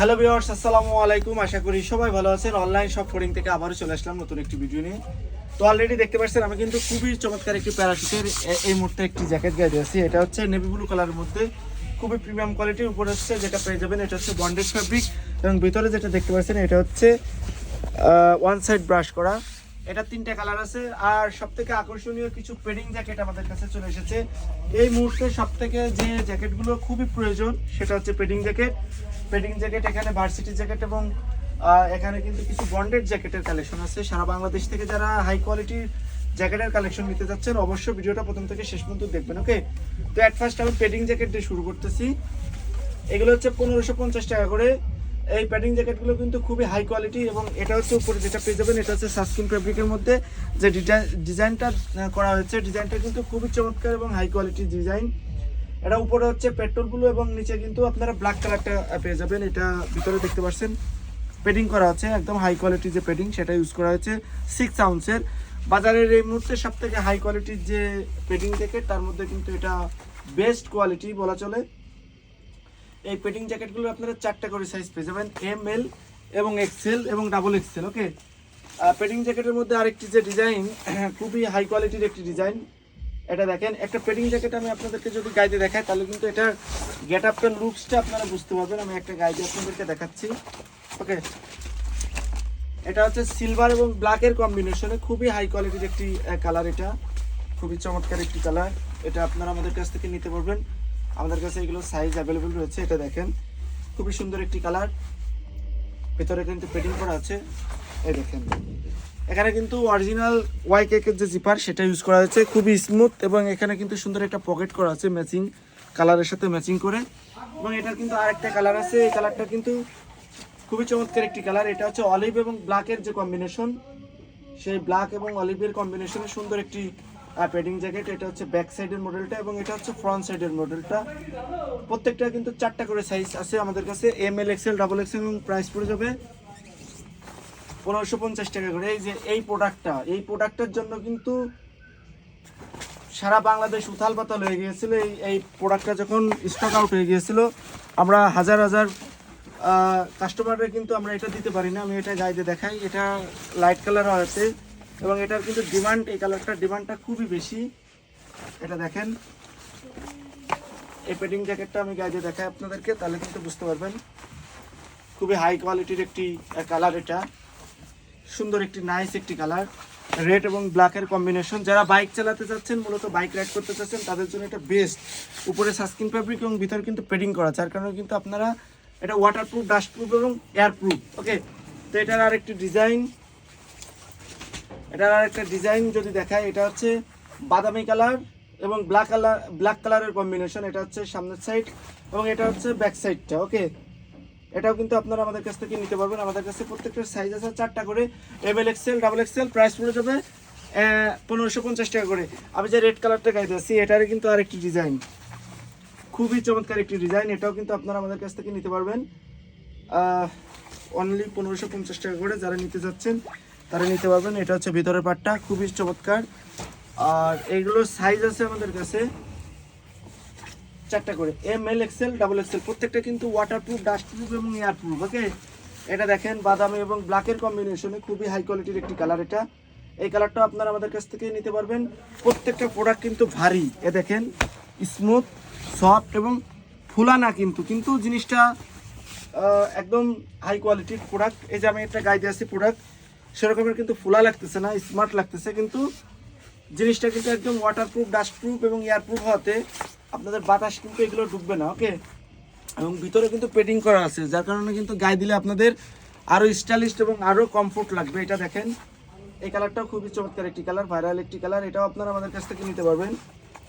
Hello viewers আসসালামু আলাইকুম। আশা করি সবাই ভালো আছেন। অনলাইন শপ ফোরিং থেকে আবারও চলে আসলাম নতুন একটি ভিডিও নিয়ে। তো অলরেডি দেখতে পাচ্ছেন, আমি কিন্তু খুবই চমৎকার একটি প্যারাশুটের এই মুহূর্তে একটি জ্যাকেট গায়ে দিয়েছি এটা হচ্ছে নেভি ব্লু কালারের মধ্যে। খুবই প্রিমিয়াম কোয়ালিটির উপরে হচ্ছে যেটা পেয়ে যাবেন, এটা হচ্ছে বন্ডেড ফ্যাব্রিক এবং ভিতরে যেটা দেখতে পাচ্ছেন, এটা হচ্ছে ওয়ান সাইড ব্রাশ করা। এটা তিনটা কালার আছে। আর সব থেকে আকর্ষণীয় কিছু পেডিং জ্যাকেট আমাদের কাছে চলে এসেছে। এই মুহূর্তে সব থেকে যে জ্যাকেটগুলো খুবই প্রয়োজন, সেটা হচ্ছে পেডিং জ্যাকেট পেডিং জ্যাকেট এখানে ভার্সিটি জ্যাকেট এবং এখানে কিন্তু কিছু বন্ডেড জ্যাকেটের কালেকশন আছে। সারা বাংলাদেশ থেকে যারা হাই কোয়ালিটির জ্যাকেটের কালেকশন নিতে যাচ্ছেন, অবশ্যই ভিডিওটা প্রথম থেকে শেষ পর্যন্ত দেখবেন ওকে তো অ্যাট ফার্স্ট আমি পেডিং জ্যাকেট দিয়ে শুরু করতেছি। এগুলো হচ্ছে পনেরোশো পঞ্চাশ টাকা করে। এই প্যাডিং জ্যাকেটগুলো কিন্তু খুবই হাই কোয়ালিটি এবং এটা হচ্ছে উপরে যেটা পেয়ে যাবেন, এটা হচ্ছে সাসকিন ফেব্রিকের মধ্যে। যে ডিজাইন ডিজাইনটা করা হয়েছে ডিজাইনটা কিন্তু খুবই চমৎকার এবং হাই কোয়ালিটি ডিজাইন এটা উপরে হচ্ছে পেট্রোলগুলো এবং নিচে কিন্তু আপনারা ব্ল্যাক কালারটা পেয়ে যাবেন। এটা ভিতরে দেখতে পাচ্ছেন। পেডিং করা আছে, একদম হাই কোয়ালিটি যে পেডিং সেটা ইউজ করা হয়েছে সিক্স আউন্সের বাজারের এই মুহূর্তে সব থেকে হাই কোয়ালিটির যে পেডিং জ্যাকেট, তার মধ্যে কিন্তু এটা বেস্ট কোয়ালিটি বলা চলে। এই পেটিং জ্যাকেটগুলো আপনারা চারটা করে সাইজ পেয়ে যাবেন এম এল এবং এক্সেল এবং ডাবল এক্সেল ওকে পেটিং জ্যাকেটের মধ্যে আরেকটি যে ডিজাইন খুবই হাই কোয়ালিটির একটি ডিজাইন এটা দেখেন। একটা পেটিং জ্যাকেট আমি আপনাদেরকে যদি গাইডে দেখাই, তাহলে কিন্তু এটার গেট আপটার লুকসটা আপনারা বুঝতে পারবেন। আমি একটা গাইডে আপনাদেরকে দেখাচ্ছি ওকে এটা হচ্ছে সিলভার এবং ব্ল্যাকের কম্বিনেশনে খুবই হাই কোয়ালিটির একটি কালার এটা। খুবই চমৎকার একটি কালার এটা আপনারা আমাদের কাছ থেকে নিতে পারবেন। আমাদের কাছে এগুলো সাইজ অ্যাভেলেবেল রয়েছে, এটা দেখেন। খুবই সুন্দর একটি কালার ভেতরে কিন্তু পেটিং করা আছে। এই দেখেন। এখানে কিন্তু অরিজিনাল ওয়াই কেকের যে জিপার সেটা ইউজ করা হয়েছে। খুবই স্মুথ এবং এখানে কিন্তু সুন্দর একটা পকেট করা আছে ম্যাচিং কালারের সাথে ম্যাচিং করে। এবং এটার কিন্তু আরেকটা কালার আছে। এই কালারটা কিন্তু খুবই চমৎকার একটি কালার এটা হচ্ছে অলিভ এবং ব্ল্যাকের যে কম্বিনেশন সেই ব্ল্যাক এবং অলিভের কম্বিনেশনে সুন্দর একটি প্যাডিং জ্যাকেট, এটা হচ্ছে ব্যাক সাইডের মডেলটা এবং এটা হচ্ছে ফ্রন্ট সাইডের মডেলটা প্রত্যেকটা কিন্তু চারটা করে সাইজ আছে আমাদের কাছে M L XL double XL price পড়ে যাবে পনেরোশো পঞ্চাশ টাকা করে। এই যে এই প্রোডাক্টটা এই প্রোডাক্টের জন্য কিন্তু সারা বাংলাদেশ উথাল পাতাল হয়ে গিয়েছিল। এই এই প্রোডাক্টটা যখন স্টক আউট হয়ে গিয়েছিল, আমরা হাজার হাজার কাস্টমাররা কিন্তু আমরা এটা দিতে পারি না। আমি এটা গাইতে দেখাই। এটা লাইট কালার আছে। এবং এটার কিন্তু ডিমান্ড এই কালারটার ডিমান্ডটা খুবই বেশি। এটা দেখেন। এই পেডিং জ্যাকেটটা আমি গাইতে দেখাই আপনাদেরকে, তাহলে কিন্তু বুঝতে পারবেন। খুবই হাই কোয়ালিটির একটি কালার এটা। সুন্দর একটি নাইস একটি কালার রেড এবং ব্ল্যাকের কম্বিনেশন যারা বাইক চালাতে চাচ্ছেন মূলত বাইক রাইড করতে চাচ্ছেন, তাদের জন্য এটা বেস্ট উপরে সাস্কিন ফ্যাব্রিক এবং ভিতরে কিন্তু পেডিং করা, যার কারণে কিন্তু আপনারা এটা ওয়াটারপ্রুফ ডাস্টপ্রুফ এবং এয়ারপ্রুফ ওকে তো এটার আরেকটি ডিজাইন এটার আরেকটা ডিজাইন যদি দেখায় এটা হচ্ছে বাদামি কালার এবং ব্ল্যাক কালার ব্ল্যাক কালারের কম্বিনেশন এটা হচ্ছে সামনের সাইড এবং এটা হচ্ছে ব্যাক সাইডটা ওকে এটাও কিন্তু আপনারা আমাদের কাছ থেকে নিতে পারবেন। আমাদের কাছে প্রত্যেকটা সাইজ আছে, চারটা করে L XL double XL price পড়ে যাবে পনেরোশো পঞ্চাশ টাকা করে। আমি যে রেড কালারটা গাইতে আছি এটারই কিন্তু আরেকটি ডিজাইন খুবই চমৎকার একটি ডিজাইন এটাও কিন্তু আপনারা আমাদের কাছ থেকে নিতে পারবেন। অনলি পনেরোশো পঞ্চাশ টাকা করে যারা নিতে যাচ্ছেন তারা নিতে পারবেন। এটা হচ্ছে ভিতরের পাটটা, খুবই চমৎকার। আর এইগুলোর সাইজ আছে আমাদের কাছে চারটা করে। M L XL double XL প্রত্যেকটা কিন্তু ওয়াটারপ্রুফ ডাস্টপ্রুফ এবং এয়ারপ্রুফ ওকে এটা দেখেন, বাদামি এবং ব্ল্যাকের কম্বিনেশনে খুবই হাই কোয়ালিটির একটি কালার এটা। এই কালারটা আপনারা আমাদের কাছ থেকে নিতে পারবেন। প্রত্যেকটা প্রোডাক্ট কিন্তু ভারী। এ দেখেন স্মুথ সফট এবং ফুলানা কিন্তু। কিন্তু জিনিসটা একদম হাই কোয়ালিটির প্রোডাক্ট এই যে আমি একটা গাইতে আছি প্রোডাক্ট সেরকমের কিন্তু ফুলা লাগতেছে না স্মার্ট লাগতেছে, কিন্তু জিনিসটা কিন্তু একদম ওয়াটারপ্রুফ ডাস্টপ্রুফ এবং এয়ারপ্রুফ হওয়াতে আপনাদের বাতাস কিন্তু এগুলো ঢুকবে না ওকে এবং ভিতরে কিন্তু পেডিং করা আছে, যার কারণে কিন্তু গায়ে দিলে আপনাদের আরও স্টাইলিশ এবং আরও কমফোর্ট লাগবে, এটা দেখেন। এই কালারটাও খুবই চমৎকার একটি কালার ভাইরাল একটি কালার এটাও আপনারা আমাদের কাছ থেকে নিতে পারবেন।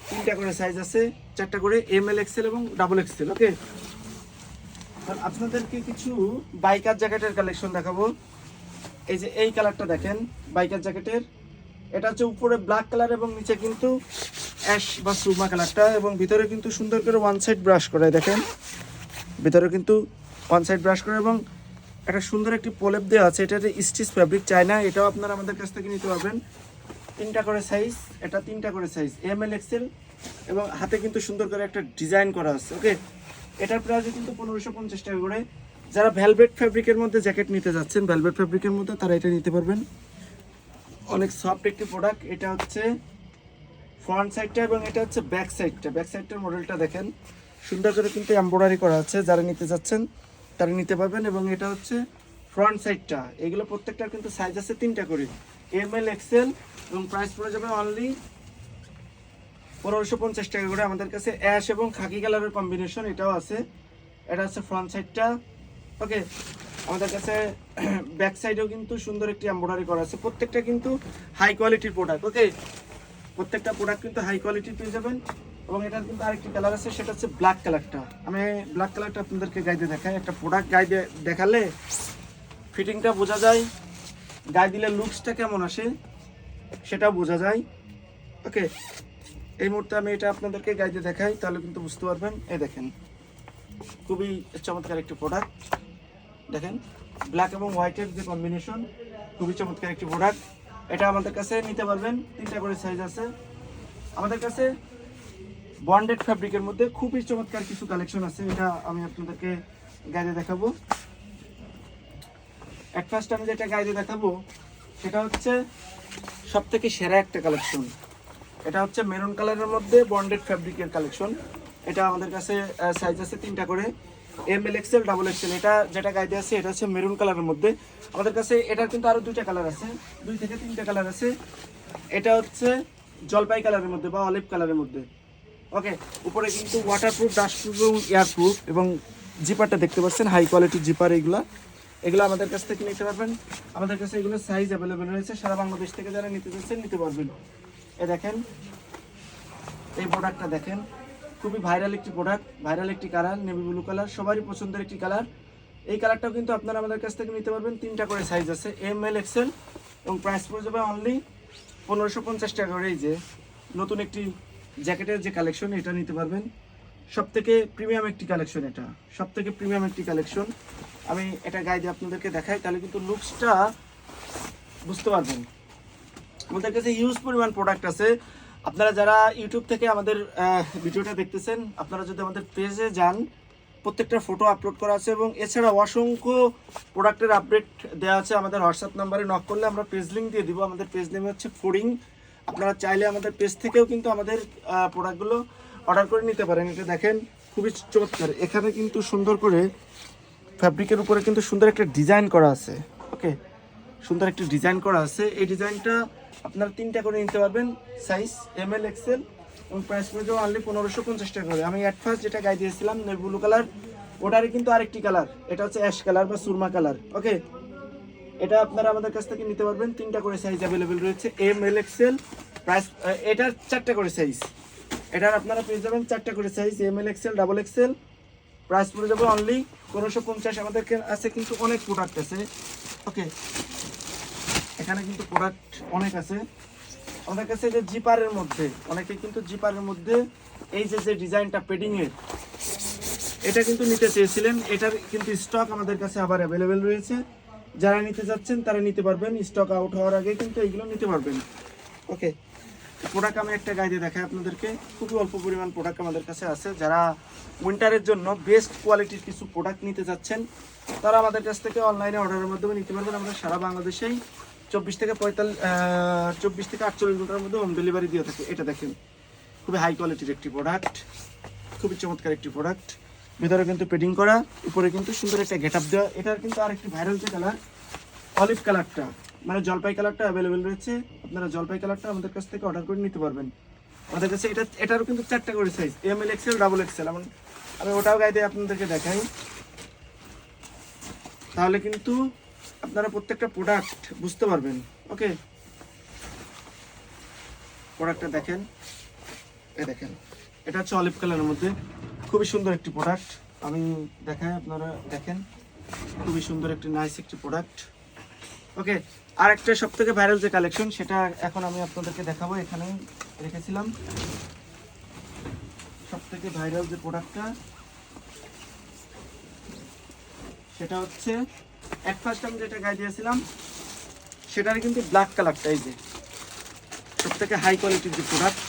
তিনটা করে সাইজ আছে, চারটা করে এম এল এক্সেল এবং ডাবল এক্সেল ওকে আপনাদেরকে কিছু বাইকার জ্যাকেটের কালেকশন দেখাবো। এই যে, এই কালারটা দেখেন, বাইকার জ্যাকেটের। এটা হচ্ছে উপরে ব্ল্যাক কালার এবং নিচে কিন্তু অ্যাশ বা সুরমা কালারটা এবং ভিতরে কিন্তু সুন্দর করে ওয়ান সাইড ব্রাশ করে, দেখেন। ভিতরে কিন্তু ওয়ান সাইড ব্রাশ করে এবং একটা সুন্দর একটি প্রলেপ দেওয়া আছে, এটা স্টিচ ফ্যাব্রিক চায়না, এটাও আপনারা আমাদের কাছ থেকে নিতে পারবেন। তিনটা করে সাইজ এটা তিনটা করে সাইজ এম এল এক্সেল এবং হাতে কিন্তু সুন্দর করে একটা ডিজাইন করা আছে ওকে এটার প্রাইস কিন্তু পনেরোশো পঞ্চাশ টাকা করে। যারা ভেলভেট ফ্যাব্রিকের মধ্যে জ্যাকেট নিতে যাচ্ছেন, ভেলভেট ফ্যাব্রিকের মধ্যে তারা এটা নিতে পারবেন। অনেক সফট একটি প্রোডাক্ট এটা হচ্ছে ফ্রন্ট সাইডটা এবং এটা হচ্ছে ব্যাক সাইডটা ব্যাক সাইডটার মডেলটা দেখেন, সুন্দর করে কিন্তু এমব্রয়ডারি করা আছে। যারা নিতে যাচ্ছেন, তারা নিতে পারবেন এবং এটা হচ্ছে ফ্রন্ট সাইডটা এগুলো প্রত্যেকটার কিন্তু সাইজ আছে তিনটা করে। এম এল এক্সেল এবং প্রাইস পড়ে যাবে অনলি পনেরোশো পঞ্চাশ টাকা করে। আমাদের কাছে অ্যাশ এবং খাকি কালারের কম্বিনেশন এটাও আছে। এটা হচ্ছে ফ্রন্ট সাইডটা ওকে আমাদের কাছে ব্যাক সাইডেও কিন্তু সুন্দর একটি এমব্রয়ডারি করা আছে। প্রত্যেকটা কিন্তু হাই কোয়ালিটির প্রোডাক্ট ওকে প্রত্যেকটা প্রোডাক্ট কিন্তু হাই কোয়ালিটির পেয়ে যাবেন। এবং এটার কিন্তু আরেকটি কালার আছে, সেটা হচ্ছে ব্ল্যাক কালারটা আমি ব্ল্যাক কালারটা আপনাদেরকে গাইতে দেখাই। একটা প্রোডাক্ট গাইতে দেখালে ফিটিংটা বোঝা যায়। গায়ে দিলে লুকসটা কেমন আসে সেটাও বোঝা যায়। ওকে এই মুহূর্তে আমি এটা আপনাদেরকে গাইতে দেখাই, তাহলে কিন্তু বুঝতে পারবেন। এই দেখেন, খুবই চমৎকার একটি প্রোডাক্ট দেখেন ব্ল্যাক এবং হোয়াইটের যে কম্বিনেশন খুবই চমৎকার একটি প্রোডাক্ট এটা আমাদের কাছে নিতে পারবেন, তিনটা করে সাইজ আছে। আমাদের কাছে বন্ডেড ফ্যাব্রিকের মধ্যে খুবই চমৎকার কিছু কালেকশন আছে, এটা আমি আপনাদেরকে গাইতে দেখাবো। এক ফার্স্ট আমি যেটা গাইতে দেখাবো, সেটা হচ্ছে সব থেকে সেরা একটা কালেকশন এটা হচ্ছে মেরুন কালারের মধ্যে বন্ডেড ফ্যাব্রিকের কালেকশন এটা আমাদের কাছে সাইজ আছে তিনটা করে। M L XL double XL এটা যেটা গাইতে আছে, এটা হচ্ছে মেরুন কালারের মধ্যে। আমাদের কাছে এটার কিন্তু আরও দুইটা কালার আছে, দুই থেকে তিনটা কালার আছে। এটা হচ্ছে জলপাই কালারের মধ্যে বা অলিভ কালারের মধ্যে। ওকে উপরে কিন্তু ওয়াটারপ্রুফ ডাস্টপ্রুফ এবং এয়ারপ্রুফ এবং জিপারটা দেখতে পাচ্ছেন হাই কোয়ালিটির জিপার এগুলা। এগুলো আমাদের কাছ থেকে নিতে পারবেন। আমাদের কাছে এগুলো সাইজ অ্যাভেলেবেল রয়েছে, সারা বাংলাদেশ থেকে যারা নিতে চাচ্ছেন নিতে পারবেন। এ দেখেন, এই প্রোডাক্টটা দেখেন। খুবই ভাইরাল একটি প্রোডাক্ট ভাইরাল একটি কালার নেভি ব্লু কালার সবারই পছন্দের একটি কালার এই কালারটাও কিন্তু আপনারা আমাদের কাছ থেকে নিতে পারবেন। তিনটা করে সাইজ আছে এম এল এক্সেল এবং প্রাইস পড়ে যাবে অনলি পনেরোশো পঞ্চাশ টাকা করে। এই যে নতুন একটি জ্যাকেটের যে কালেকশন এটা নিতে পারবেন। সব থেকে প্রিমিয়াম একটি কালেকশন এটা। সব থেকে প্রিমিয়াম একটি কালেকশন আমি এটা গায়ে দিয়ে আপনাদেরকে দেখাই, তাহলে কিন্তু লুকসটা বুঝতে পারবেন। আমাদের কাছে ইউজ পরিমাণ প্রোডাক্ট আছে। আপনারা যারা ইউটিউব থেকে আমাদের ভিডিওটা দেখতেছেন, আপনারা যদি আমাদের পেজে যান, প্রত্যেকটা ফটো আপলোড করা আছে এবং এছাড়া অসংখ্য প্রোডাক্টের আপডেট দেওয়া আছে আমাদের হোয়াটসঅ্যাপ নাম্বারে নক করলে আমরা পেজ লিঙ্ক দিয়ে দিব। আমাদের পেজ নেম হচ্ছে ফুডিং আপনারা চাইলে আমাদের পেজ থেকেও কিন্তু আমাদের প্রোডাক্টগুলো অর্ডার করে নিতে পারেন। এটা দেখেন, খুবই চমৎকার। এখানে কিন্তু সুন্দর করে ফ্যাব্রিকের উপরে কিন্তু সুন্দর একটা ডিজাইন করা আছে। ওকে সুন্দর একটি ডিজাইন করা আছে। এই ডিজাইনটা আপনারা তিনটা করে নিতে পারবেন সাইজ এম এল এক্সেল এবং প্রাইস যাবে অনলি পনেরোশো পঞ্চাশ টাকা করে। আমি অ্যাট ফার্স্ট যেটা গাই দিয়েছিলাম ব্লু কালার, ওটারই কিন্তু আরেকটি কালার। এটা হচ্ছে অ্যাশ কালার বা সুরমা কালার ওকে এটা আপনারা আমাদের কাছ থেকে নিতে পারবেন, তিনটা করে সাইজ অ্যাভেলেবেল রয়েছে এম এল এক্সেল প্রাইস এটার চারটা করে সাইজ এটার আপনারা পেয়ে যাবেন চারটা করে size M L XL double XL price পড়ে যাবে অনলি পনেরোশো পঞ্চাশ আমাদেরকে আছে কিন্তু অনেক প্রোডাক্ট আছে ওকে এখানে কিন্তু প্রোডাক্ট অনেক আছে। আমাদের কাছে যে জিপারের মধ্যে, অনেকে কিন্তু জিপারের মধ্যে এই যে যে ডিজাইনটা পেডিংয়ের এটা কিন্তু নিতে চেয়েছিলেন। এটার কিন্তু স্টক আমাদের কাছে আবার অ্যাভেলেবেল রয়েছে। যারা নিতে যাচ্ছেন, তারা নিতে পারবেন। স্টক আউট হওয়ার আগে কিন্তু এইগুলো নিতে পারবেন। ওকে প্রোডাক্ট আমি একটা গাইডে দেখাই আপনাদেরকে। খুবই অল্প পরিমাণ প্রোডাক্ট আমাদের কাছে আছে। যারা উইন্টারের জন্য বেস্ট কোয়ালিটির কিছু প্রোডাক্ট নিতে যাচ্ছেন, তারা আমাদের কাছ থেকে অনলাইনে অর্ডারের মাধ্যমে নিতে পারবেন। আমরা সারা বাংলাদেশেই চব্বিশ থেকে পঁয়তাল্লিশ চব্বিশ থেকে আটচল্লিশ ঘণ্টার মধ্যে হোম ডেলিভারি দিয়ে থাকে। এটা দেখেন। খুবই হাই কোয়ালিটির একটি প্রোডাক্ট খুবই চমৎকার একটি প্রোডাক্ট ভিতরে কিন্তু পেডিং করা, উপরে কিন্তু সুন্দর একটা গেট আপ দেওয়া। এটার কিন্তু আরেকটি ভাইরাল যে কালার অলিভ কালারটা মানে জলপাই কালারটা অ্যাভেলেবেল রয়েছে। আপনারা জলপাই কালারটা আমাদের কাছ থেকে অর্ডার করে নিতে পারবেন। আমাদের কাছে এটা, এটারও কিন্তু চারটা করে size M L XL double XL আমি আমি ওটাও গায়ে দিয়ে আপনাদেরকে দেখাই। তাহলে কিন্তু আপনারা প্রত্যেকটা প্রোডাক্ট বুঝতে পারবেন। ওকে প্রোডাক্টটা দেখেন। এ দেখেন। এটা হচ্ছে অলিভ কালারের মধ্যে। খুবই সুন্দর একটি প্রোডাক্ট আমি দেখাই আপনারা, দেখেন। খুবই সুন্দর একটি নাইস একটি প্রোডাক্ট ওকে আর একটা সব থেকে ভাইরাল যে কালেকশন সেটা এখন আমি আপনাদেরকে দেখাবো। এখানে রেখেছিলাম। সব থেকে ভাইরাল যে প্রোডাক্টটা সেটা হচ্ছে এক ফার্স্ট আমি যেটা গায়ে দিয়েছিলাম, সেটার কিন্তু ব্ল্যাক কালারটা এই যে। সব থেকে হাই কোয়ালিটির যে প্রোডাক্ট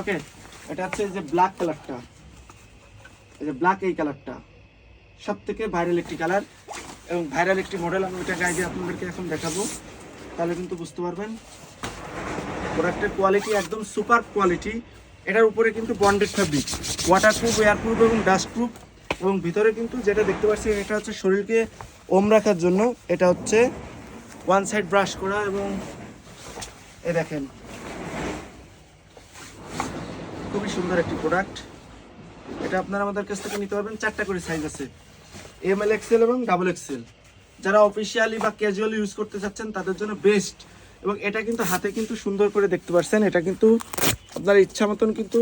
ওকে এটা হচ্ছে যে ব্ল্যাক কালারটা এই যে ব্ল্যাক এই কালারটা সব থেকে ভাইরাল একটি কালার এবং ভাইরাল একটি মডেল আমি ওইটা গাইডে আপনাদেরকে এখন দেখাবো। তাহলে কিন্তু বুঝতে পারবেন। প্রোডাক্টের কোয়ালিটি একদম সুপার কোয়ালিটি এটার উপরে কিন্তু বন্ডেড ফ্যাব্রিক ওয়াটারপ্রুফ এয়ারপ্রুফ এবং ডাস্টপ্রুফ এবং ভিতরে কিন্তু যেটা দেখতে পাচ্ছি, এটা হচ্ছে শরীরকে ওম রাখার জন্য। এটা হচ্ছে ওয়ান সাইড ব্রাশ করা এবং এ দেখেন। খুবই সুন্দর একটি প্রোডাক্ট এটা আপনারা আমাদের কাছ থেকে নিতে পারবেন, চারটা করে সাইজ আছে। এম এল এক্সেল এবং ডাবল এক্সেল যারা অফিসিয়ালি বা ক্যাজুয়ালি ইউজ করতে চাচ্ছেন, তাদের জন্য বেস্ট এবং এটা কিন্তু হাতে কিন্তু সুন্দর করে দেখতে পাচ্ছেন এটা কিন্তু আপনার ইচ্ছা মতন কিন্তু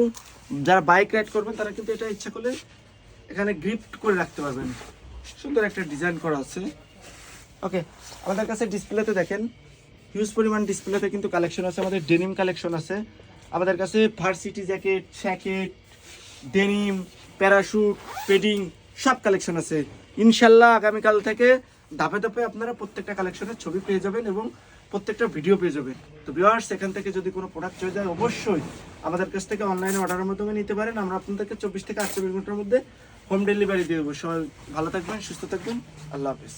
যারা বাইক রাইড করবেন, তারা কিন্তু এটা ইচ্ছা করলে এখানে গ্রিপ্ট করে রাখতে পারবেন। সুন্দর একটা ডিজাইন করা আছে। ওকে আমাদের কাছে ডিসপ্লেতে দেখেন হিউজ পরিমাণ ডিসপ্লেতে কিন্তু কালেকশন আছে, আমাদের ডেনিম কালেকশন আছে। আমাদের কাছে varsity jacket shacket denim parachute padding সব কালেকশন আছে। ইনশাল্লাহ আগামীকাল থেকে ধাপে ধাপে আপনারা প্রত্যেকটা কালেকশনের ছবি পেয়ে যাবেন এবং প্রত্যেকটা ভিডিও পেয়ে যাবেন। তো ভিউয়ার্স এখান থেকে যদি কোনো প্রোডাক্ট চলে যায়, অবশ্যই আমাদের কাছ থেকে অনলাইনে অর্ডারের মাধ্যমে নিতে পারেন। আমরা আপনাদেরকে চব্বিশ থেকে আটচল্লিশ ঘণ্টার মধ্যে হোম ডেলিভারি দিয়ে দেবো। সবাই ভালো থাকবেন সুস্থ থাকবেন। আল্লাহ হাফিজ।